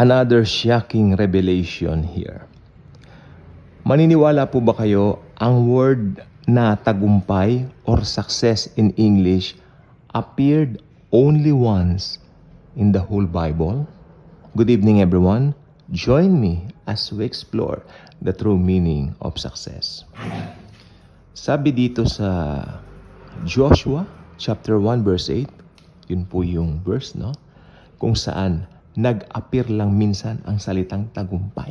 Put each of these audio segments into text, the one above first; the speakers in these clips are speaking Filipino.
another shocking revelation here. Maniniwala po ba kayo ang word na tagumpay or success in English appeared only once in the whole Bible? Good evening everyone. Join me as we explore the true meaning of success. Sabi dito sa Joshua chapter 1 verse 8, yun po yung verse no, kung saan nag-appear lang minsan ang salitang tagumpay.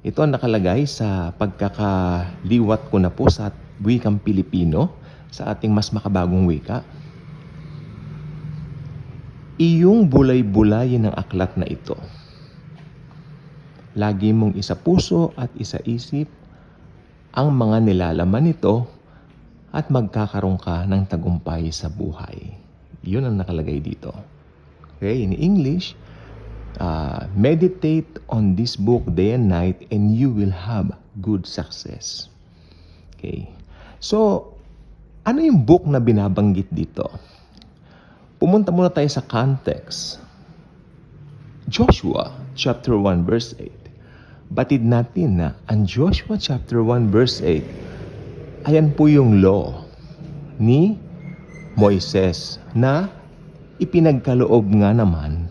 Ito ang nakalagay sa pagkakaliwat ko na po sa wikang Pilipino sa ating mas makabagong wika. Iyong bulay-bulayin ng aklat na ito. Lagi mong isa puso at isa isip ang mga nilalaman nito at magkakaroon ka ng tagumpay sa buhay. Yun ang nakalagay dito. Okay, in English, uh, meditate on this book day and night and you will have good success. Okay. So, ano yung book na binabanggit dito? Pumunta muna tayo sa context. Joshua chapter 1 verse 8. Batid natin na ang Joshua chapter 1 verse 8, ayan po yung law ni Moises na ipinagkaloob nga naman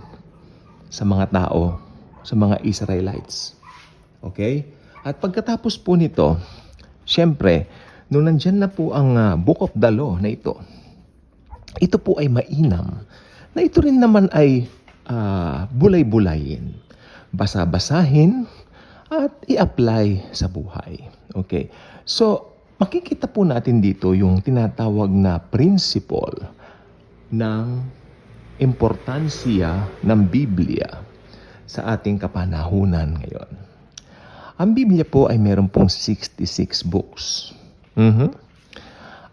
sa mga tao, sa mga Israelites. Okay? At pagkatapos po nito, syempre, nung nandyan na po ang uh, Book of the Law na ito, ito po ay mainam na ito rin naman ay uh, bulay-bulayin, basa-basahin, at i-apply sa buhay. Okay? So, makikita po natin dito yung tinatawag na principle ng importansya ng Biblia sa ating kapanahunan ngayon. Ang Biblia po ay meron pong 66 books. Mhm.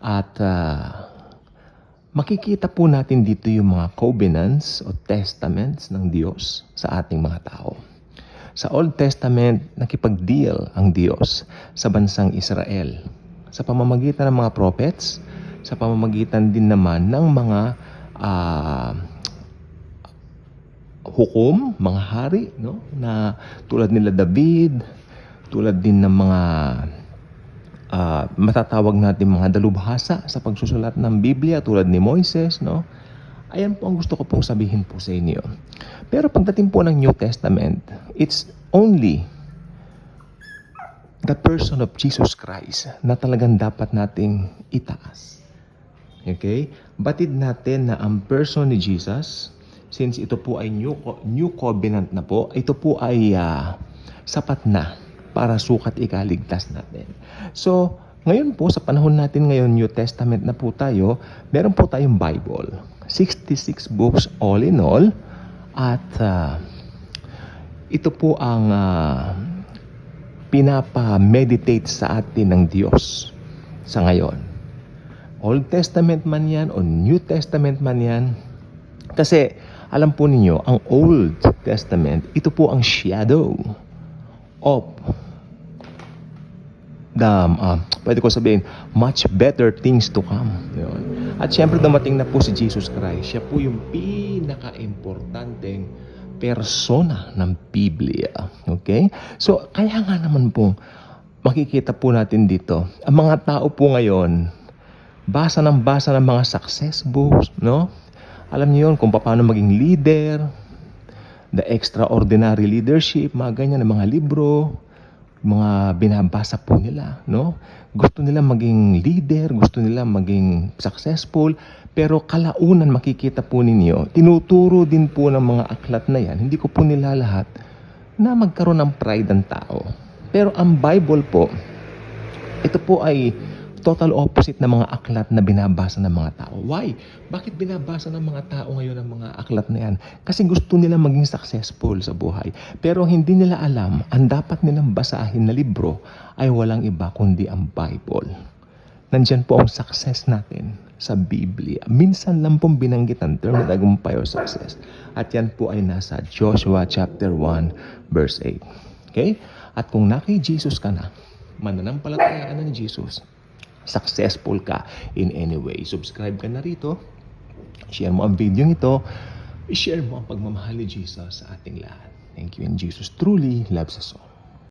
At uh, makikita po natin dito yung mga covenants o testaments ng Diyos sa ating mga tao. Sa Old Testament, nakipag-deal ang Diyos sa bansang Israel sa pamamagitan ng mga prophets, sa pamamagitan din naman ng mga uh, hukom, mga hari, no? na tulad nila David, tulad din ng mga uh, matatawag natin mga dalubhasa sa pagsusulat ng Biblia tulad ni Moises, no? Ayan po ang gusto ko pong sabihin po sa inyo. Pero pagdating po ng New Testament, it's only the person of Jesus Christ na talagang dapat nating itaas. Okay? Batid natin na ang person ni Jesus, since ito po ay new, new covenant na po, ito po ay uh, sapat na para sukat ikaligtas natin. So, ngayon po, sa panahon natin ngayon, New Testament na po tayo, meron po tayong Bible. 66 books all in all. At uh, ito po ang uh, pinapa-meditate sa atin ng Diyos sa ngayon. Old Testament man yan o New Testament man yan. Kasi alam po ninyo, ang Old Testament, ito po ang shadow of the, uh, pwede ko sabihin, much better things to come. Yun. At syempre dumating na po si Jesus Christ. Siya po yung pinaka-importanteng persona ng Biblia. Okay? So, kaya nga naman po, makikita po natin dito, ang mga tao po ngayon, basa ng basa ng mga success books, no? Alam niyo yun kung paano maging leader, the extraordinary leadership, mga ganyan, ng mga libro, mga binabasa po nila, no? Gusto nila maging leader, gusto nila maging successful, pero kalaunan makikita po ninyo, tinuturo din po ng mga aklat na yan, hindi ko po nila lahat, na magkaroon ng pride ng tao. Pero ang Bible po, ito po ay total opposite ng mga aklat na binabasa ng mga tao. Why? Bakit binabasa ng mga tao ngayon ang mga aklat na yan? Kasi gusto nila maging successful sa buhay. Pero hindi nila alam, ang dapat nilang basahin na libro ay walang iba kundi ang Bible. Nandyan po ang success natin sa Biblia. Minsan lang pong binanggit ang term na tagumpay o success. At yan po ay nasa Joshua chapter 1 verse 8. Okay? At kung naki Jesus ka na, mananampalataya ka na ni Jesus, successful ka in any way. Subscribe ka na rito. Share mo ang video ito i-share mo ang pagmamahal ni Jesus sa ating lahat. Thank you and Jesus truly loves us all.